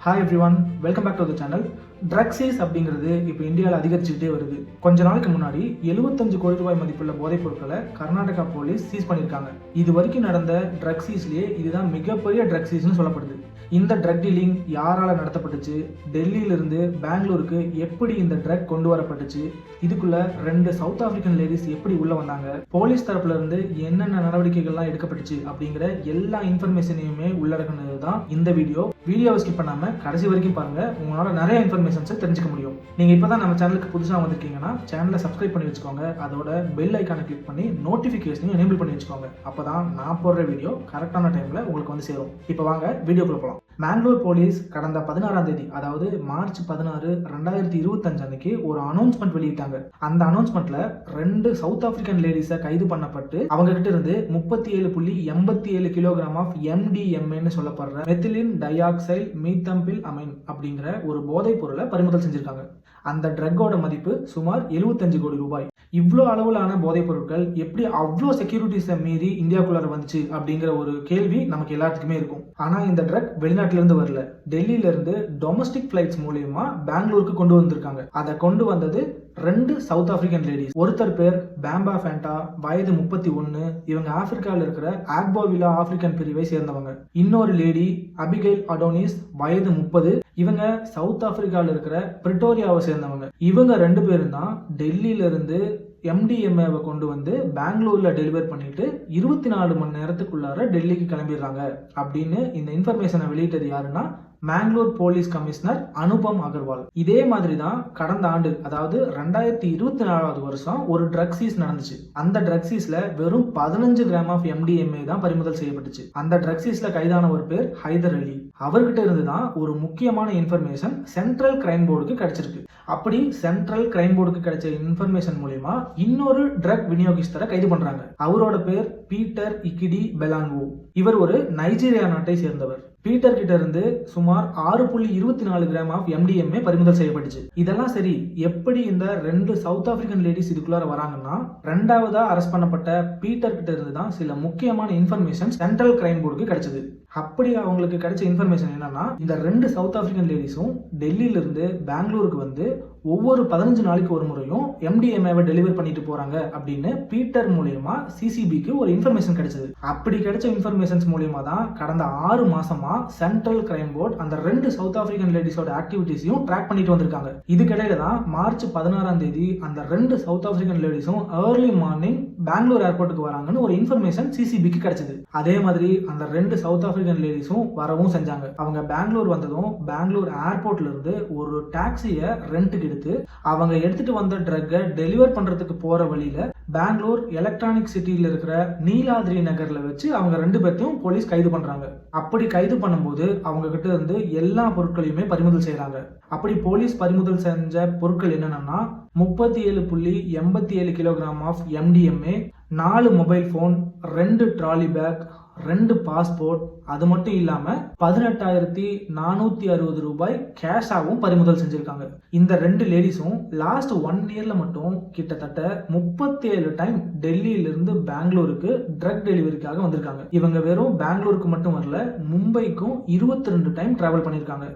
Hi everyone welcome back to the channel drug seize அப்படிங்கிறது இப்போ இந்தியாவில் அதிகரிச்சுக்கிட்டே வருது. கொஞ்ச நாளைக்கு முன்னாடி எழுபத்தஞ்சு கோடி ரூபாய் மதிப்புள்ள போதைப் பொருட்களை கர்நாடகா போலீஸ் சீஸ் பண்ணியிருக்காங்க. இது வரைக்கும் நடந்த ட்ரக்ஸீஸ்லேயே இதுதான் மிகப்பெரிய ட்ரக்ஸீஸ்னு சொல்லப்படுது. இந்த ட்ரக் டீலிங் யாரால நடத்தப்பட்டுச்சு? டெல்லியிலிருந்து பெங்களூருக்கு எப்படி இந்த ட்ரக் கொண்டு வரப்பட்டுச்சு? இதுக்குள்ள ரெண்டு சவுத் ஆப்பிரிக்கன் லேடிஸ் எப்படி உள்ள வந்தாங்க? போலீஸ் தரப்புல இருந்து என்னென்ன நடவடிக்கைகள்லாம் எடுக்கப்பட்டுச்சு அப்படிங்கிற எல்லா இன்ஃபர்மேஷனையுமே உள்ளடக்கினது தான் இந்த வீடியோ வீடியோவை ஸ்கிப் பண்ணாம கடைசி வரைக்கும் பாருங்க. உங்களோட நிறைய இன்ஃபர்மேஷன் இன்ஃபர்மேஷன்ஸை தெரிஞ்சுக்க முடியும். நீங்க இப்பதான் நம்ம சேனலுக்கு புதுசாக வந்திருக்கீங்கன்னா சேனலை சப்ஸ்கிரைப் பண்ணி வச்சுக்கோங்க. அதோட பெல் ஐக்கானை கிளிக் பண்ணி நோட்டிஃபிகேஷனையும் எனேபிள் பண்ணி வச்சுக்கோங்க. அப்பதான் நான் போடுற வீடியோ கரெக்டான டைமில் உங்களுக்கு வந்து சேரும். இப்போ வாங்க வீடியோக்குள்ளே போகலாம் மேங்களூர் போலீஸ் கடந்த பதினாறாம் தேதி அதாவது மார்ச் பதினாறு ரெண்டாயிரத்தி இருபத்தஞ்சு அன்னைக்கு ஒரு அனௌன்ஸ்மெண்ட் வெளியிட்டாங்க. அந்த அனௌன்ஸ்மெண்ட்ல ரெண்டு சவுத் ஆப்பிரிக்கன் லேடிஸை கைது பண்ணப்பட்டு அவங்க கிட்ட இருந்து முப்பத்தி ஏழு புள்ளி எண்பத்தி ஏழு கிலோகிராம் ஆஃப் எம்டிஎம்ஏன்னு சொல்லப்படுற மெத்திலின் டயாக்சைல் மீத்தம்பில் அமைன் அப்படிங்கிற ஒரு போதைப் பொருளை பறிமுதல் செஞ்சிருக்காங்க. அந்த ட்ரக்கோட மதிப்பு சுமார் 75 கோடி ரூபாய். இவ்வளோ அளவிலான போதைப் பொருட்கள் எப்படி அவ்வளோ செக்யூரிட்டிஸை மீறி இந்தியாக்குள்ளார வந்துச்சு அப்படிங்கிற ஒரு கேள்வி நமக்கு எல்லாத்துக்குமே இருக்கும். ஆனால் இந்த ட்ரக் வெளிநாட்டிலேருந்து வரல. டெல்லியிலேருந்து டொமஸ்டிக் ஃப்ளைட்ஸ் மூலியமா பெங்களூருக்கு கொண்டு வந்திருக்காங்க. அதை கொண்டு வந்தது ரெண்டு சவுத் ஆப்பிரிக்கன் லேடிஸ் ஒருத்தர் பேர் பேம்பா ஃபேண்டா வயது முப்பத்தி ஒன்று இவங்க ஆப்பிரிக்காவில் இருக்கிற ஆக்போவிலா ஆப்பிரிக்கன் பிரிவை சேர்ந்தவங்க. இன்னொரு லேடி அபிகைல் அடோனிஸ் வயது முப்பது. இவங்க சவுத் ஆப்பிரிக்காவில் இருக்கிற பிரிட்டோரியாவை சேர்ந்தவங்க. இவங்க ரெண்டு பேரும் தான் டெல்லியிலிருந்து எம்டிஎம்ஏவை கொண்டு வந்து பெங்களூரில் டெலிவர் பண்ணிட்டு இருபத்தி நாலு மணி நேரத்துக்குள்ளார டெல்லிக்கு கிளம்பிடுறாங்க. அப்படின்னு இந்த இன்ஃபர்மேஷனை வெளியிட்டது யாருன்னா மேங்களூர் போலீஸ் கமிஷனர் அனுபம் அகர்வால் இதே மாதிரி தான் கடந்த ஆண்டு அதாவது ரெண்டாயிரத்தி இருபத்தி நாலாவது வருஷம் ஒரு ட்ரக் சீஸ் நடந்துச்சு. அந்த ட்ரக் சீஸ்ல வெறும் பதினஞ்சு கிராம் ஆஃப் எம்டிஎம்ஏ தான் பறிமுதல் செய்யப்பட்டுச்சு. அந்த ட்ரக் சீஸ்ல கைதான ஒரு பேர் ஹைதர் அலி. அவர்கிட்ட இருந்து தான் ஒரு முக்கியமான இன்ஃபர்மேஷன் சென்ட்ரல் கிரைம் போர்டுக்கு கிடைச்சிருக்கு. அப்படி சென்ட்ரல் கிரைம் போர்டுக்கு கிடைச்ச இன்ஃபர்மேஷன் மூலயமா இன்னொரு ட்ரக் விநியோகிஸ்தரை கைது பண்றாங்க. அவரோட பேர் பீட்டர் இக்கிடி பெலான்வோ இவர் ஒரு நைஜீரியா நாட்டை சேர்ந்தவர். பீட்டர் கிட்ட இருந்து சுமார் ஆறு புள்ளி இருபத்தி நாலு கிராம் ஆஃப் எம்டிஎம்ஏ பறிமுதல் செய்யப்பட்டுச்சு. இதெல்லாம் சரி எப்படி இந்த ரெண்டு சவுத் ஆப்பிரிக்கன் லேடிஸ் இதுக்குள்ளார வராங்கன்னா ரெண்டாவதா அரெஸ்ட் பண்ணப்பட்ட பீட்டர் கிட்ட இருந்து தான் சில முக்கியமான இன்ஃபர்மேஷன் சென்ட்ரல் கிரைம் போர்டுக்கு கிடைச்சது. அப்படி அவங்களுக்கு கிடைச்ச இன்ஃபர்மேஷன் என்னன்னா இந்த ரெண்டு சவுத் ஆப்பிரிக்கன் லேடிஸும் டெல்லியிலிருந்து பெங்களூருக்கு வந்து ஒவ்வொரு பதினஞ்சு நாளைக்கு ஒரு முறையும் எம்டிஎம்ஏவை டெலிவர் பண்ணிட்டு போறாங்க அப்படின்னு பீட்டர் மூலியமா சிசிபிக்கு ஒரு இன்ஃபர்மேஷன் கிடைச்சது. அப்படி கிடைச்ச இன்ஃபர்மேஷன்ஸ் மூலியமா தான் கடந்த ஆறு மாசமா சென்ட்ரல் கிரைம் போர்ட் அந்த ரெண்டு சவுத் ஆப்பிரிக்கன் லேடிஸோட ஆக்டிவிட்டிஸையும் ட்ராக் பண்ணிட்டு வந்திருக்காங்க. இதுக்கிடையில தான் மார்ச் பதினாறாம் தேதி அந்த ரெண்டு சவுத் ஆப்பிரிக்கன் லேடிஸும் ஏர்லி மார்னிங் பெங்களூர் ஏர்போர்ட்டுக்கு வராங்கன்னு ஒரு இன்ஃபர்மேஷன் சிசிபிக்கு கிடைச்சது. அதே மாதிரி அந்த ரெண்டு சவுத் ஆப்பிரிக்கன் லேடிஸும் வரவும் செஞ்சாங்க. அவங்க பெங்களூர் வந்ததும் பெங்களூர் ஏர்போர்ட்ல இருந்து ஒரு டாக்ஸியை ரெண்ட்டுக்கு எடுத்து அவங்க எடுத்துட்டு வந்த ட்ரக்கை டெலிவர் பண்றதுக்கு போற வழியில பெங்களூர் எலக்ட்ரானிக் சிட்டியில் இருக்கிற நீலாதிரி நகர்ல வச்சு அவங்க ரெண்டு பேர்த்தையும் போலீஸ் கைது பண்றாங்க. அப்படி கைது பண்ணும்போது அவங்க கிட்ட இருந்து எல்லா பொருட்களையுமே பறிமுதல் செய்கிறாங்க அப்படி போலீஸ் பறிமுதல் செஞ்ச பொருட்கள் என்னென்னா முப்பத்தி ஏழு புள்ளி எண்பத்தி ஏழு கிலோகிராம் ஆஃப் எம்டிஎம்ஏ நாலு மொபைல் ஃபோன் ரெண்டு ட்ராலி பேக் ரெண்டு பாஸ்போர்ட் அது மட்டும் இல்லாம பதினெட்டாயிரத்தி நானூத்தி அறுபது ரூபாய் கேஷாவும் பறிமுதல் செஞ்சிருக்காங்க. இந்த ரெண்டு லேடிஸும் லாஸ்ட் ஒன் இயர்ல மட்டும் கிட்டத்தட்ட முப்பத்தேழு டைம் டெல்லியில இருந்து பெங்களூருக்கு ட்ரக் டெலிவரிக்காக வந்திருக்காங்க. இவங்க வெறும் பெங்களூருக்கு மட்டும் வரல மும்பைக்கும் இருபத்தி ரெண்டு டைம் டிராவல் பண்ணியிருக்காங்க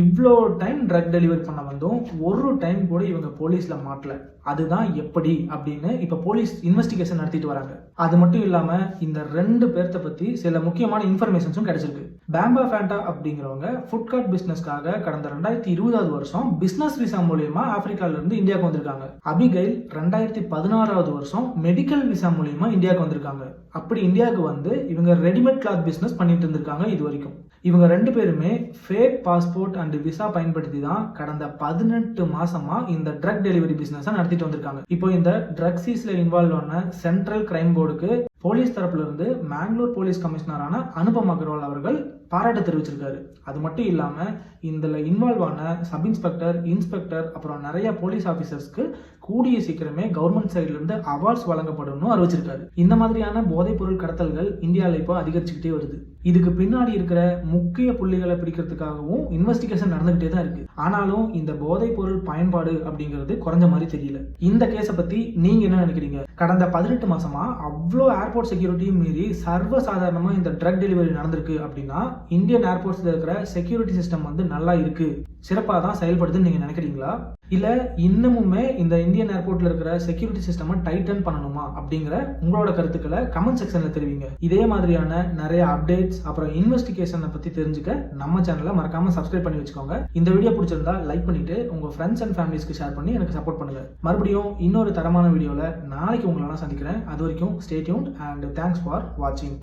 இவ்வளோ டைம் ட்ரக் டெலிவரி பண்ண வந்தும் ஒரு டைம் கூட இவங்க போலீஸில் மாட்டல. அதுதான் எப்படி அப்படின்னு இப்போ போலீஸ் இன்வெஸ்டிகேஷன் நடத்திட்டு வராங்க. அது மட்டும் இல்லாமல் இந்த ரெண்டு பேர்த்த பற்றி சில முக்கியமான இன்ஃபர்மேஷன்ஸும் கிடைச்சிருக்கு. பேம்பா ஃபேண்டா அப்படிங்கிறவங்க ஃபுட் கார்ட் கடந்த ரெண்டாயிரத்தி இருபதாவது வருஷம் பிஸ்னஸ் விசா மூலியமா ஆப்பிரிக்காலேருந்து இந்தியாவுக்கு வந்திருக்காங்க. அபிகைல் ரெண்டாயிரத்தி பதினாறாவது வருஷம் மெடிக்கல் விசா மூலியமா இந்தியாவுக்கு வந்திருக்காங்க. அப்படி இந்தியாவுக்கு வந்து இவங்க ரெடிமேட் கிளாத் பிஸ்னஸ் பண்ணிட்டு இருந்திருக்காங்க இது வரைக்கும். இவங்க ரெண்டு பேருமே ஃபேக் பாஸ்போர்ட் அண்ட் விசா பயன்படுத்தி தான் கடந்த பதினெட்டு மாசமா இந்த ட்ரக் டெலிவரி பிசினஸ் நடத்திட்டு வந்திருக்காங்க. இப்போ இந்த ட்ரக் சீஸ்ல இன்வால்வ் ஆன சென்ட்ரல் கிரைம் போர்டுக்கு போலீஸ் தரப்புல இருந்து மேங்களூர் போலீஸ் கமிஷனரான அனுபம் அகர்வால் அவர்கள் பாராட்டு தெரிவிச்சிருக்காரு. அது மட்டும் இல்லாம இதுல இன்வால்வ் ஆன சப் இன்ஸ்பெக்டர் இன்ஸ்பெக்டர் அப்புறம் நிறைய போலீஸ் ஆபீசர்ஸ்க்கு கூடிய சீக்கிரமே கவர்மெண்ட் சைட்லேருந்து அவார்ட்ஸ் வழங்கப்படணும்னு அறிவிச்சிருக்காரு இந்த மாதிரியான போதைப் பொருள் கடத்தல்கள் இந்தியாவில் இப்போ அதிகரிச்சுக்கிட்டே வருது. இதுக்கு பின்னாடி இருக்கிற முக்கிய புள்ளிகளை பிடிக்கிறதுக்காகவும் இன்வெஸ்டிகேஷன் நடந்துகிட்டே தான் இருக்கு. ஆனாலும் இந்த போதைப் பொருள் பயன்பாடு அப்படிங்கிறது குறைஞ்ச மாதிரி தெரியல. இந்த கேஸை பத்தி நீங்க என்ன நினைக்கிறீங்க? கடந்த பதினெட்டு மாசமா அவ்வளோ ஏர்போர்ட் செக்யூரிட்டியும் மீறி சர்வசாதாரணமா இந்த ட்ரக் டெலிவரி நடந்திருக்கு அப்படின்னா இந்தியன் ஏர்போர்ட்ஸ்ல இருக்கிற செக்யூரிட்டி சிஸ்டம் வந்து நல்லா இருக்கு. சிறப்பாக தான் செயல்படுதுன்னு நீங்க நினைக்கிறீங்களா? இல்லை இன்னமுமே இந்த இந்தியன் ஏர்போர்ட்டில் இருக்கிற செக்யூரிட்டி சிஸ்டமை டைட்டன் பண்ணணுமா அப்படிங்கிற உங்களோட கருத்துக்களை கமெண்ட் செக்ஷனில் தெரிவிங்க. இதே மாதிரியான நிறைய அப்டேட்ஸ் அப்புறம் இன்வெஸ்டிகேஷனை பற்றி தெரிஞ்சுக்க நம்ம சேனலை மறக்காமல் சப்ஸ்கிரைப் பண்ணி வச்சுக்கோங்க. இந்த வீடியோ பிடிச்சிருந்தா லைக் பண்ணிட்டு உங்கள் ஃப்ரெண்ட்ஸ் அண்ட் ஃபேமிலிஸ்க்கு ஷேர் பண்ணி எனக்கு சப்போர்ட் பண்ணுங்கள் மறுபடியும் இன்னொரு தரமான வீடியோவில் நாளைக்கு உங்களெல்லாம் சந்திக்கிறேன். அது வரைக்கும் ஸ்டேட்யூன் அண்ட் தேங்க்ஸ் ஃபார் வாட்சிங்